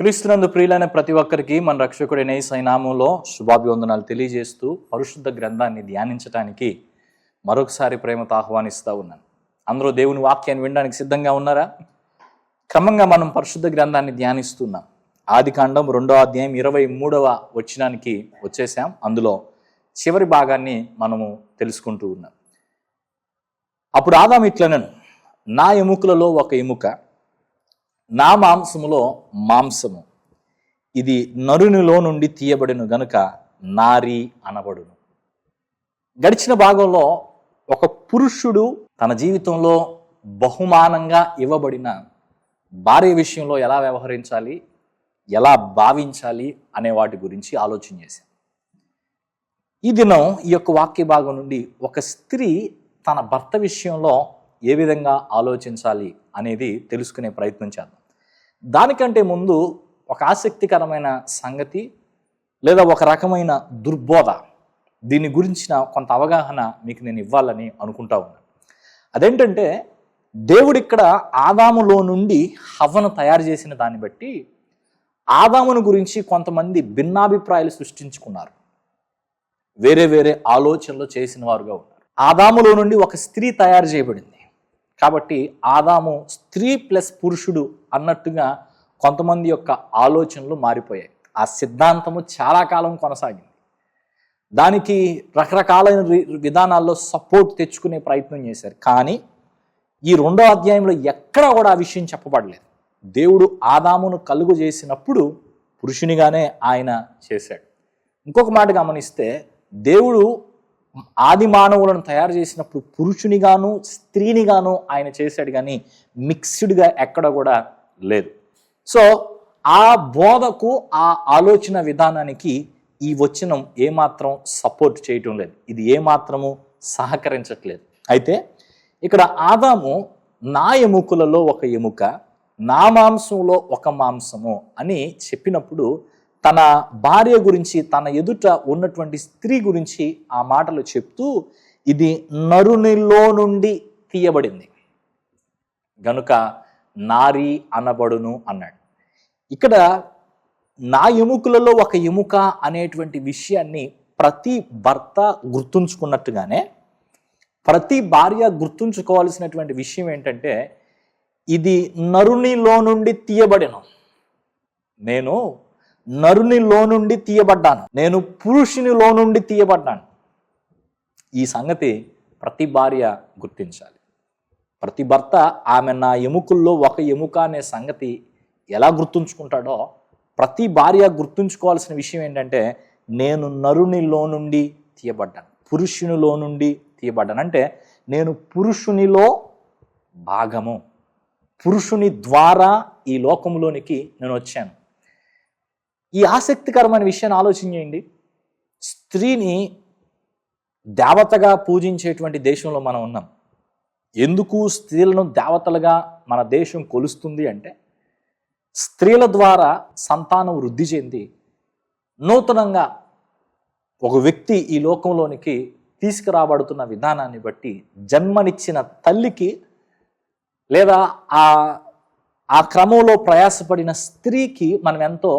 క్రీస్తునందు ప్రియులైన ప్రతి ఒక్కరికి మన రక్షకుడైన యేసయ్య నామంలో శుభాభివందనాలు తెలియజేస్తూ పరిశుద్ధ గ్రంథాన్ని ధ్యానించడానికి మరొకసారి ప్రేమతో ఆహ్వానిస్తూ ఉన్నాను. అందరూ దేవుని వాక్యాన్ని వినడానికి సిద్ధంగా ఉన్నారా? క్రమంగా మనం పరిశుద్ధ గ్రంథాన్ని ధ్యానిస్తున్నాం. ఆది కాండం రెండో అధ్యాయం ఇరవై మూడవ వచ్చినానికి వచ్చేసాం. అందులో చివరి భాగాన్ని మనము తెలుసుకుంటూ ఉన్నాం. అప్పుడు ఆదాం ఇట్లనను నా ఎముకలలో ఒక ఎముక నా మాంసములో మాంసము. ఇది నరునిలో నుండి తీయబడిన గనుక నారి అనబడును. గడిచిన భాగంలో ఒక పురుషుడు తన జీవితంలో బహుమానంగా ఇవ్వబడిన భార్య విషయంలో ఎలా వ్యవహరించాలి ఎలా భావించాలి అనే వాటి గురించి ఆలోచన చేశాం ఈ దినం ఈ యొక్క వాక్య భాగం నుండి ఒక స్త్రీ తన భర్త విషయంలో ఏ విధంగా ఆలోచించాలి అనేది తెలుసుకునే ప్రయత్నం చేద్దాం. దానికంటే ముందు ఒక ఆసక్తికరమైన సంగతి లేదా ఒక రకమైన దుర్బోధ. దీని గురించిన కొంత అవగాహన మీకు నేను ఇవ్వాలని అనుకుంటా ఉన్నాను అదేంటంటే దేవుడు ఇక్కడ ఆదాములో నుండి హవ్వను తయారు చేసిన దాన్ని బట్టి ఆదామును గురించి కొంతమంది భిన్నాభిప్రాయాలు సృష్టించుకున్నారు. వేరే వేరే ఆలోచనలు చేసిన వారుగా ఉన్నారు. ఆదాములో నుండి ఒక స్త్రీ తయారు చేయబడింది. కాబట్టి ఆదాము స్త్రీ ప్లస్ పురుషుడు అన్నట్టుగా కొంతమంది యొక్క ఆలోచనలు మారిపోయాయి. ఆ సిద్ధాంతము చాలా కాలం కొనసాగింది. దానికి రకరకాలైన విధానాల్లో సపోర్ట్ తెచ్చుకునే ప్రయత్నం చేశారు. కానీ ఈ రెండో అధ్యాయంలో ఎక్కడా కూడా ఆ విషయం చెప్పబడలేదు. దేవుడు ఆదామును కలుగు చేసినప్పుడు పురుషునిగానే ఆయన చేశాడు. ఇంకొక మాట గమనిస్తే దేవుడు ఆది మానవులను తయారు చేసినప్పుడు పురుషునిగాను స్త్రీనిగాను ఆయన చేశాడు కానీ మిక్స్డ్గా ఎక్కడ కూడా లేదు. సో ఆ బోధకు ఆ ఆలోచన విధానానికి ఈ వచనం ఏమాత్రం సపోర్ట్ చేయటం లేదు. ఇది ఏమాత్రము సహకరించట్లేదు. అయితే ఇక్కడ ఆదాము నా ఎముకలలో ఒక ఎముక నా మాంసంలో ఒక మాంసము అని చెప్పినప్పుడు తన భార్య గురించి తన ఎదుట ఉన్నటువంటి స్త్రీ గురించి ఆ మాటలు చెప్తూ ఇది నరునిలో నుండి తీయబడింది. గనుక నారి అనబడును అన్నాడు. ఇక్కడ నా ఎముకలలో ఒక ఎముక అనేటువంటి విషయాన్ని ప్రతి భర్త గుర్తుంచుకున్నట్టుగానే ప్రతి భార్య గుర్తుంచుకోవాల్సినటువంటి విషయం ఏంటంటే ఇది నరునిలో నుండి తీయబడిన. నేను నరునిలో నుండి తీయబడ్డాను. నేను పురుషునిలో నుండి తీయబడ్డాను. ఈ సంగతి ప్రతి భార్య గుర్తించాలి. ప్రతి భర్త ఆమె నా ఎముకల్లో ఒక ఎముక అనే సంగతి ఎలా గుర్తుంచుకుంటాడో ప్రతి భార్య గుర్తుంచుకోవాల్సిన విషయం ఏంటంటే నేను నరునిలో నుండి తీయబడ్డాను. పురుషునిలో నుండి తీయబడ్డాను. అంటే నేను పురుషునిలో భాగము. పురుషుని ద్వారా ఈ లోకంలోనికి నేను వచ్చాను. ఈ ఆసక్తికరమైన విషయాన్ని ఆలోచించేయండి స్త్రీని దేవతగా పూజించేటువంటి దేశంలో మనం ఉన్నాం. ఎందుకు స్త్రీలను దేవతలుగా మన దేశం కొలుస్తుంది అంటే స్త్రీల ద్వారా సంతానం వృద్ధి చెంది నూతనంగా ఒక వ్యక్తి ఈ లోకంలోనికి తీసుకురాబడుతున్న విధానాన్ని బట్టి జన్మనిచ్చిన తల్లికి లేదా ఆ ఆ క్రమంలో ప్రయాసపడిన స్త్రీకి మనం ఎంతో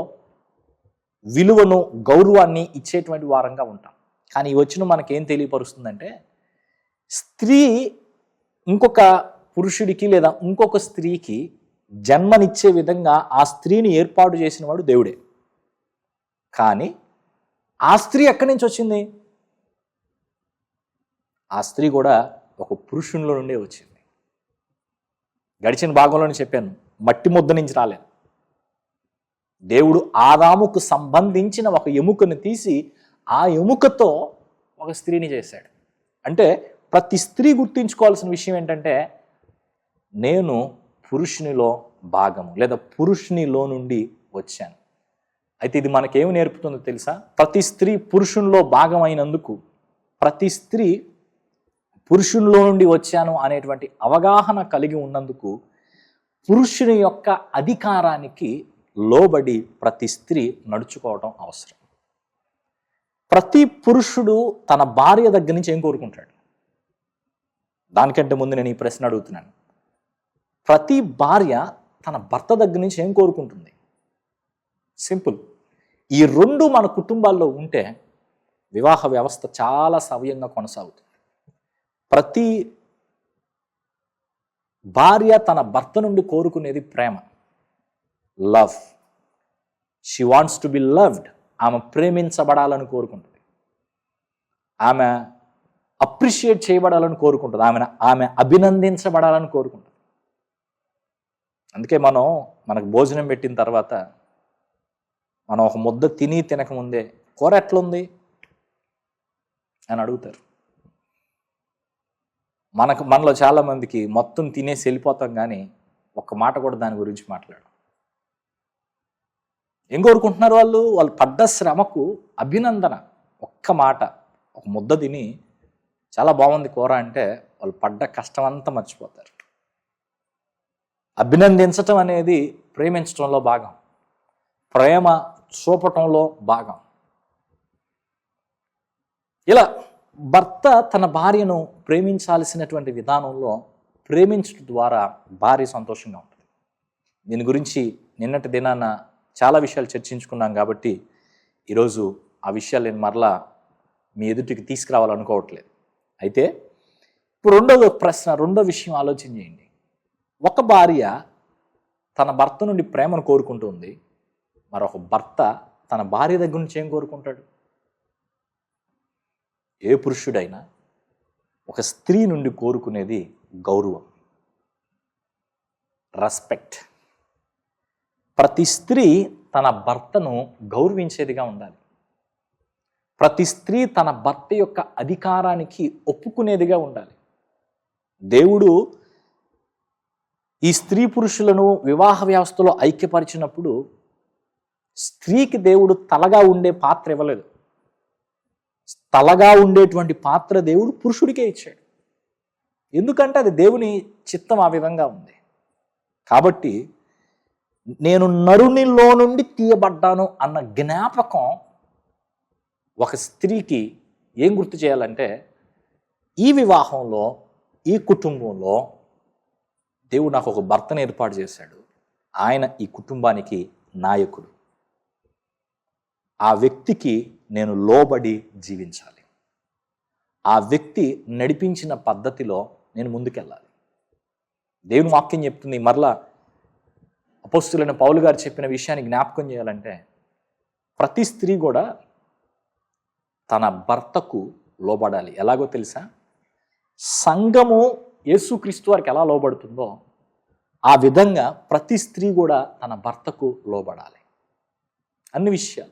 విలువను గౌరవాన్ని ఇచ్చేటువంటి వారంగా ఉంటాం. కానీ ఈ వచ్చిన మనకేం తెలియపరుస్తుందంటే స్త్రీ ఇంకొక పురుషుడికి లేదా ఇంకొక స్త్రీకి జన్మనిచ్చే విధంగా ఆ స్త్రీని ఏర్పాటు చేసిన వాడు దేవుడే. కానీ ఆ స్త్రీ ఎక్కడి నుంచి వచ్చింది? ఆ స్త్రీ కూడా ఒక పురుషునిలో నుండే వచ్చింది. గడిచిన భాగంలోనే చెప్పాను మట్టి ముద్ద నుంచి రాలేదు. దేవుడు ఆదాముకు సంబంధించిన ఒక ఎముకను తీసి ఆ ఎముకతో ఒక స్త్రీని చేశాడు. అంటే ప్రతి స్త్రీ గుర్తించుకోవాల్సిన విషయం ఏంటంటే నేను పురుషునిలో భాగము లేదా పురుషునిలో నుండి వచ్చాను. అయితే ఇది మనకేమి నేర్పుతుందో తెలుసా? ప్రతి స్త్రీ పురుషునిలో భాగం అయినందుకు ప్రతి స్త్రీ పురుషునిలో నుండి వచ్చాను అనేటువంటి అవగాహన కలిగి ఉన్నందుకు పురుషుని యొక్క అధికారానికి లోబడి ప్రతి స్త్రీ నడుచుకోవటం అవసరం. ప్రతి పురుషుడు తన భార్య దగ్గర నుంచి ఏం కోరుకుంటాడు? దానికంటే ముందు నేను ఈ ప్రశ్న అడుగుతున్నాను. ప్రతి భార్య తన భర్త దగ్గర నుంచి ఏం కోరుకుంటుంది? సింపుల్. ఈ రెండు మన కుటుంబాల్లో ఉంటే వివాహ వ్యవస్థ చాలా సవ్యంగా కొనసాగుతుంది. ప్రతి భార్య తన భర్త నుండి కోరుకునేది ప్రేమ. Love. She wants to be loved ఆమె ప్రేమించబడాలని కోరుకుంటుంది. ఆమె అప్రిషియేట్ చేయబడాలని కోరుకుంటుంది. ఆమె ఆమె అభినందించబడాలని కోరుకుంటుంది. అందుకే మనం మనకు భోజనం పెట్టిన తర్వాత మనం ఒక ముద్ద తిని తినకముందే కూర ఎట్లుంది? అని అడుగుతారు. మనకు మనలో చాలా మందికి మొత్తం తినేసి వెళ్ళిపోతాం కానీ ఒక్క మాట కూడా దాని గురించి మాట్లాడు ఏం కోరుకుంటున్నారు వాళ్ళు? వాళ్ళు పడ్డ శ్రమకు అభినందన. ఒక్క మాట ఒక ముద్ద తిని చాలా బాగుంది కూర అంటే వాళ్ళు పడ్డ కష్టం అంతా మర్చిపోతారు. అభినందించటం అనేది ప్రేమించటంలో భాగం. ప్రేమ చూపటంలో భాగం. ఇలా భర్త తన భార్యను ప్రేమించాల్సినటువంటి విధానంలో ప్రేమించడం ద్వారా భార్య సంతోషంగా ఉంటుంది. దీని గురించి నిన్నటి దినాన చాలా విషయాలు చర్చించుకున్నాం కాబట్టి ఈరోజు ఆ విషయాలు నేను మరలా మీ ఎదుటికి తీసుకురావాలనుకోవట్లేదు. అయితే ఇప్పుడు రెండవ ప్రశ్న రెండో విషయం ఆలోచన చేయండి. ఒక భార్య తన భర్త నుండి ప్రేమను కోరుకుంటుంది మరొక భర్త తన భార్య దగ్గర నుంచి ఏం కోరుకుంటాడు? ఏ పురుషుడైనా ఒక స్త్రీ నుండి కోరుకునేది గౌరవం. రెస్పెక్ట్. ప్రతి స్త్రీ తన భర్తను గౌరవించేదిగా ఉండాలి. ప్రతి స్త్రీ తన భర్త యొక్క అధికారానికి ఒప్పుకునేదిగా ఉండాలి. దేవుడు ఈ స్త్రీ పురుషులను వివాహ వ్యవస్థలో ఐక్యపరిచినప్పుడు స్త్రీకి దేవుడు తలగా ఉండే పాత్ర ఇవ్వలేదు. తలగా ఉండేటువంటి పాత్ర దేవుడు పురుషుడికే ఇచ్చాడు. ఎందుకంటే అది దేవుని చిత్తం ఆ విధంగా ఉంది. కాబట్టి నేను నరునిలో నుండి తీయబడ్డాను అన్న జ్ఞాపకం ఒక స్త్రీకి ఏం గుర్తు చేయాలంటే ఈ వివాహంలో ఈ కుటుంబంలో దేవుడు నాకు ఒక భర్తను ఏర్పాటు చేశాడు. ఆయన ఈ కుటుంబానికి నాయకుడు. ఆ వ్యక్తికి నేను లోబడి జీవించాలి. ఆ వ్యక్తి నడిపించిన పద్ధతిలో నేను ముందుకెళ్ళాలి. దేవుని వాక్యం చెప్తుంది మరలా అపోస్తులైన పౌలు గారు చెప్పిన విషయాన్ని జ్ఞాపకం చేయాలంటే ప్రతి స్త్రీ కూడా తన భర్తకు లోబడాలి. ఎలాగో తెలుసా? సంఘము యేసుక్రీస్తు వారికి ఎలా లోబడుతుందో ఆ విధంగా ప్రతి స్త్రీ కూడా తన భర్తకు లోబడాలి. అన్ని విషయాలు.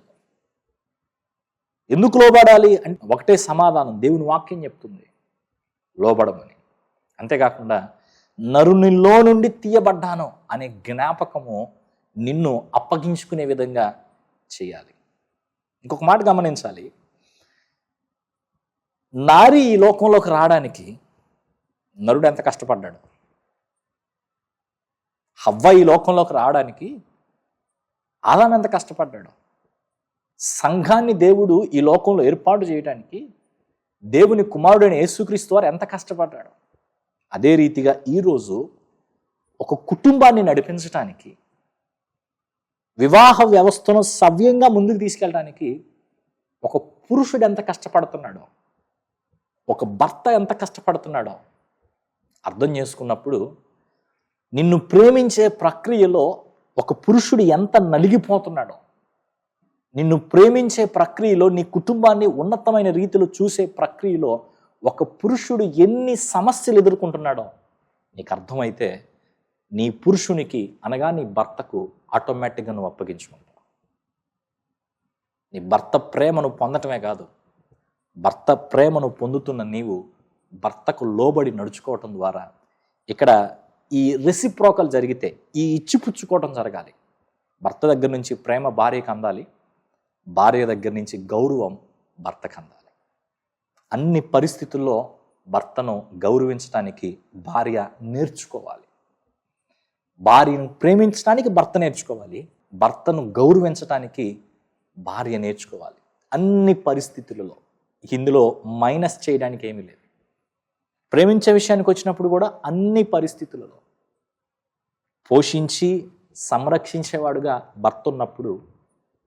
ఎందుకు లోబడాలి? అంటే ఒకటే సమాధానం దేవుని వాక్యం చెప్తుంది. లోబడమని. అంతేకాకుండా నరునిలో నుండి తీయబడ్డాను అనే జ్ఞాపకము నిన్ను అప్పగించుకునే విధంగా చేయాలి. ఇంకొక మాట గమనించాలి. నారి ఈ లోకంలోకి రావడానికి నరుడు ఎంత కష్టపడ్డాడు? హవ్వ ఈ లోకంలోకి రావడానికి అలానే ఎంత కష్టపడ్డాడు? సంఘాన్ని దేవుడు ఈ లోకంలో ఏర్పాటు చేయడానికి దేవుని కుమారుడైన యేసుక్రీస్తు వారు ఎంత కష్టపడ్డాడు? అదే రీతిగా ఈరోజు ఒక కుటుంబాన్ని నడిపించటానికి వివాహ వ్యవస్థను సవ్యంగా ముందుకు తీసుకెళ్ళడానికి ఒక పురుషుడు ఎంత కష్టపడుతున్నాడో ఒక భర్త ఎంత కష్టపడుతున్నాడో అర్థం చేసుకున్నప్పుడు నిన్ను ప్రేమించే ప్రక్రియలో ఒక పురుషుడు ఎంత నలిగిపోతున్నాడో నిన్ను ప్రేమించే ప్రక్రియలో నీ కుటుంబాన్ని ఉన్నతమైన రీతిలో చూసే ప్రక్రియలో ఒక పురుషుడు ఎన్ని సమస్యలు ఎదుర్కొంటున్నాడో నీకు అర్థమైతే నీ పురుషునికి అనగా నీ భర్తకు ఆటోమేటిక్గా నువ్వు అప్పగించుకుంటావు. నీ భర్త ప్రేమను పొందటమే కాదు భర్త ప్రేమను పొందుతున్న నీవు భర్తకు లోబడి నడుచుకోవటం ద్వారా ఇక్కడ ఈ రెసిప్రోకల్ జరిగితే ఈ ఇచ్చిపుచ్చుకోవటం జరగాలి. భర్త దగ్గర నుంచి ప్రేమ భార్యకు అందాలి భార్య దగ్గర నుంచి గౌరవం భర్తకు అందాలి. అన్ని పరిస్థితుల్లో భర్తను గౌరవించడానికి భార్య నేర్చుకోవాలి. భార్యను ప్రేమించడానికి భర్త నేర్చుకోవాలి. భర్తను గౌరవించడానికి భార్య నేర్చుకోవాలి. అన్ని పరిస్థితులలో. ఇందులో మైనస్ చేయడానికి ఏమీ లేదు. ప్రేమించే విషయానికి వచ్చినప్పుడు కూడా అన్ని పరిస్థితులలో. పోషించి సంరక్షించేవాడుగా భర్త ఉన్నప్పుడు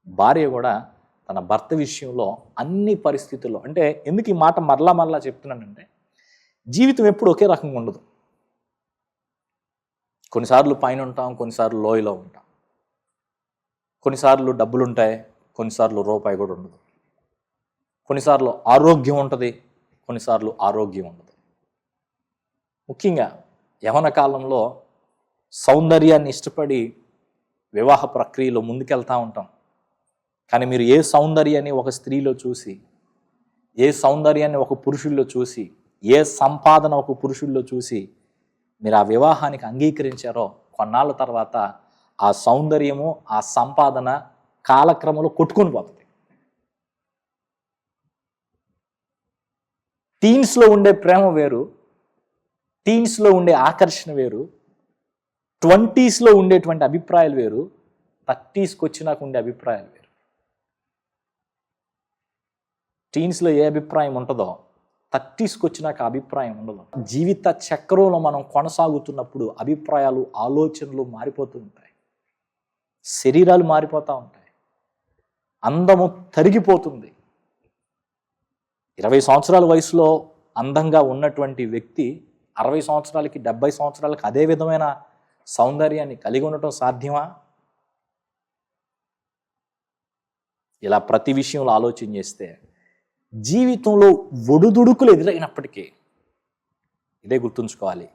భార్య కూడా తన భర్త విషయంలో అన్ని పరిస్థితుల్లో అంటే ఎందుకు ఈ మాట మరలా మరలా చెప్తున్నానంటే జీవితం ఎప్పుడు ఒకే రకంగా ఉండదు. కొన్నిసార్లు పైన ఉంటాం కొన్నిసార్లు లోయలో ఉంటాం. కొన్నిసార్లు డబ్బులు ఉంటాయి కొన్నిసార్లు రూపాయి కూడా ఉండదు. కొన్నిసార్లు ఆరోగ్యం ఉంటుంది కొన్నిసార్లు ఆరోగ్యం ఉండదు. ముఖ్యంగా యవన కాలంలో సౌందర్యాన్ని ఇష్టపడి వివాహ ప్రక్రియలో ముందుకెళ్తూ ఉంటాం. కానీ మీరు ఏ సౌందర్యాన్ని ఒక స్త్రీలో చూసి ఏ సౌందర్యాన్ని ఒక పురుషుల్లో చూసి ఏ సంపాదన ఒక పురుషుల్లో చూసి మీరు ఆ వివాహానికి అంగీకరించారో కొన్నాళ్ళ తర్వాత ఆ సౌందర్యము ఆ సంపాదన కాలక్రమంలో కొట్టుకొని పోతుంది. టీన్స్లో ఉండే ప్రేమ వేరు టీన్స్లో ఉండే ఆకర్షణ వేరు ట్వంటీస్లో ఉండేటువంటి అభిప్రాయాలు వేరు థర్టీస్కి వచ్చినాక ఉండే అభిప్రాయాలు వేరు. టీన్స్లో ఏ అభిప్రాయం ఉంటుందో థర్టీస్కి వచ్చినాక అభిప్రాయం ఉండదు. జీవిత చక్రంలో మనం కొనసాగుతున్నప్పుడు అభిప్రాయాలు ఆలోచనలు మారిపోతూ ఉంటాయి. శరీరాలు మారిపోతూ ఉంటాయి. అందము తరిగిపోతుంది. ఇరవై సంవత్సరాల వయసులో అందంగా ఉన్నటువంటి వ్యక్తి అరవై సంవత్సరాలకి డెబ్బై సంవత్సరాలకి అదే విధమైన సౌందర్యాన్ని కలిగి ఉండటం సాధ్యమా? ఇలా ప్రతి విషయంలో ఆలోచన చేస్తే జీవితంలో ఒడుదుడుకులు ఎదురైనప్పటికీ ఇదే గుర్తుంచుకోవాలి.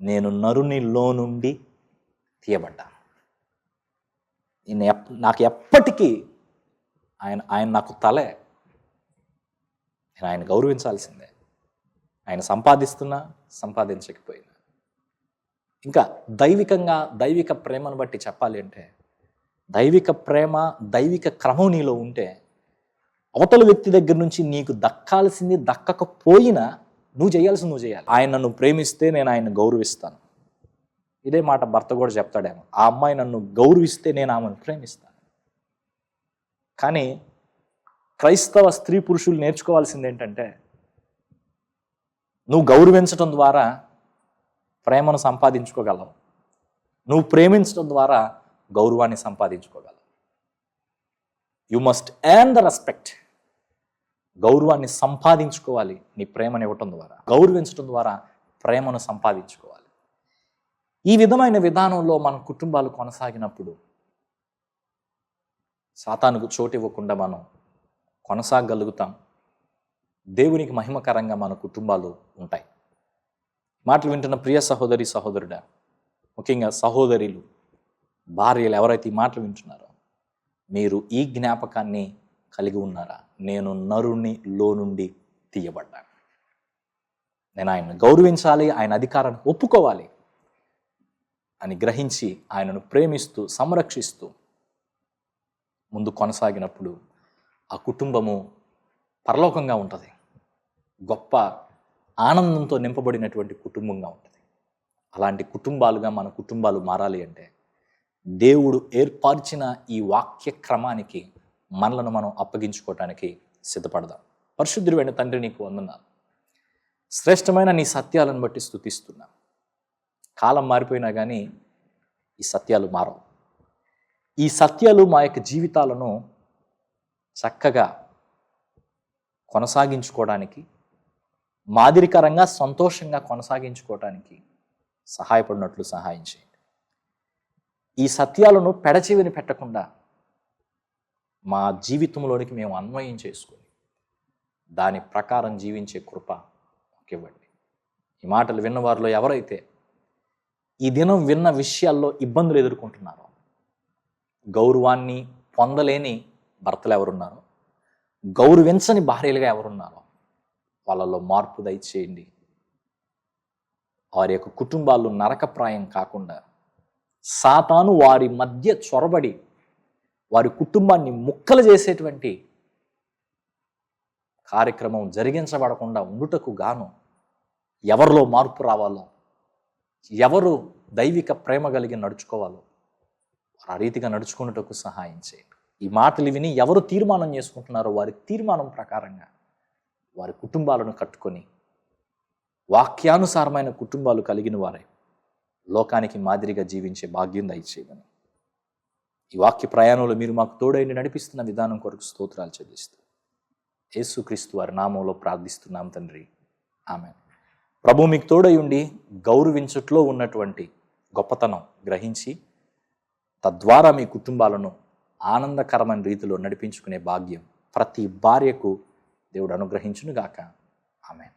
నేను నరునిలో నుండి తీయబడ్డాను నేను ఎప్- నాకు ఎప్పటికీ ఆయన ఆయన నాకు తలే. నేను ఆయన గౌరవించాల్సిందే. ఆయన సంపాదిస్తున్నా సంపాదించకపోయినా. ఇంకా దైవికంగా దైవిక ప్రేమను బట్టి చెప్పాలి అంటే దైవిక ప్రేమ దైవిక క్రమం నీలో ఉంటే అవతల వ్యక్తి దగ్గర నుంచి నీకు దక్కాల్సింది దక్కకపోయినా నువ్వు చేయాల్సింది నువ్వు చేయాలి. ఆయన నన్ను ప్రేమిస్తే నేను ఆయన గౌరవిస్తాను. ఇదే మాట భర్త కూడా చెప్తాడేమో. ఆ అమ్మాయి నన్ను గౌరవిస్తే నేను ఆమెను ప్రేమిస్తాను. కానీ క్రైస్తవ స్త్రీ పురుషులు నేర్చుకోవాల్సింది ఏంటంటే నువ్వు గౌరవించడం ద్వారా ప్రేమను సంపాదించుకోగలవు. నువ్వు ప్రేమించడం ద్వారా గౌరవాన్ని సంపాదించుకోగలవు. You must earn the respect గౌరవాన్ని సంపాదించుకోవాలి. నీ ప్రేమను ఇవ్వటం ద్వారా గౌరవించడం ద్వారా ప్రేమను సంపాదించుకోవాలి. ఈ విధమైన విధానంలో మన కుటుంబాలు కొనసాగినప్పుడు సాతానుకు చోటు ఇవ్వకుండా మనం కొనసాగలుగుతాం. దేవునికి మహిమకరంగా మన కుటుంబాలు ఉంటాయి. మాటలు వింటున్న ప్రియ సహోదరి సహోదరుడా ముఖ్యంగా సహోదరులు భార్యలు ఎవరైతే ఈ మాటలు వింటున్నారో మీరు ఈ జ్ఞాపకాన్ని కలిగి ఉన్నారా? నేను నరుణ్ణి లో నుండి తీయబడ్డాను. నేను ఆయన గౌరవించాలి ఆయన అధికారాన్ని ఒప్పుకోవాలి అని గ్రహించి ఆయనను ప్రేమిస్తూ సంరక్షిస్తూ ముందు కొనసాగినప్పుడు ఆ కుటుంబము పరలోకంగా ఉంటుంది. గొప్ప ఆనందంతో నింపబడినటువంటి కుటుంబంగా ఉంటుంది. అలాంటి కుటుంబాలుగా మన కుటుంబాలు మారాలి అంటే దేవుడు ఏర్పరిచిన ఈ వాక్య క్రమానికి మనలను మనం అప్పగించుకోవటానికి సిద్ధపడదాం. పరిశుద్ధుడైన తండ్రి నీకు వందనాలు. శ్రేష్టమైన నీ సత్యాలను బట్టి స్థుతిస్తున్నా కాలం మారిపోయినా కానీ ఈ సత్యాలు మారవు. ఈ సత్యాలు మా యొక్క జీవితాలను చక్కగా కొనసాగించుకోవడానికి మాదిరికరంగా సంతోషంగా కొనసాగించుకోవడానికి సహాయపడినట్లు సహాయం చేయి. ఈ సత్యాలను పెడచెవిని పెట్టకుండా మా జీవితంలోనికి మేము అన్వయం చేసుకొని దాని ప్రకారం జీవించే కృప ఇవ్వండి. ఈ మాటలు విన్నవారిలో ఎవరైతే ఈ దినం విన్న విషయాల్లో ఇబ్బందులు ఎదుర్కొంటున్నారో గౌరవాన్ని పొందలేని భర్తలు ఎవరున్నారో గౌరవించని భార్యలుగా ఎవరున్నారో వాళ్ళలో మార్పు దయచేయండి. వారి యొక్క కుటుంబాలు నరకప్రాయం కాకుండా సాతాను వారి మధ్య చొరబడి వారి కుటుంబాన్ని ముక్కలు చేసేటువంటి కార్యక్రమం జరిగించబడకుండా ఉండుటకు గాను ఎవరిలో మార్పు రావాలో ఎవరు దైవిక ప్రేమ కలిగి నడుచుకోవాలో వారు ఆ రీతిగా నడుచుకున్నటకు సహాయం చేయండి. ఈ మాటలు విని ఎవరు తీర్మానం చేసుకుంటున్నారో వారి తీర్మానం ప్రకారంగా వారి కుటుంబాలను కట్టుకొని వాక్యానుసారమైన కుటుంబాలు కలిగిన వారే. లోకానికి మాదిరిగా జీవించే భాగ్యం దయచేయమని. ఈ వాక్య ప్రయాణంలో మీరు మాకు తోడైండి నడిపిస్తున్న విధానం కొరకు స్తోత్రాలు చెల్లిస్తూ యేసుక్రీస్తు వారి నామంలో ప్రార్థిస్తున్నాం తండ్రి. ఆమె ప్రభు మీకు తోడై ఉండి గౌరవించుట్లో ఉన్నటువంటి గొప్పతనం గ్రహించి తద్వారా మీ కుటుంబాలను ఆనందకరమైన రీతిలో నడిపించుకునే భాగ్యం ప్రతి భార్యకు దేవుడు అనుగ్రహించునుగాక. ఆమె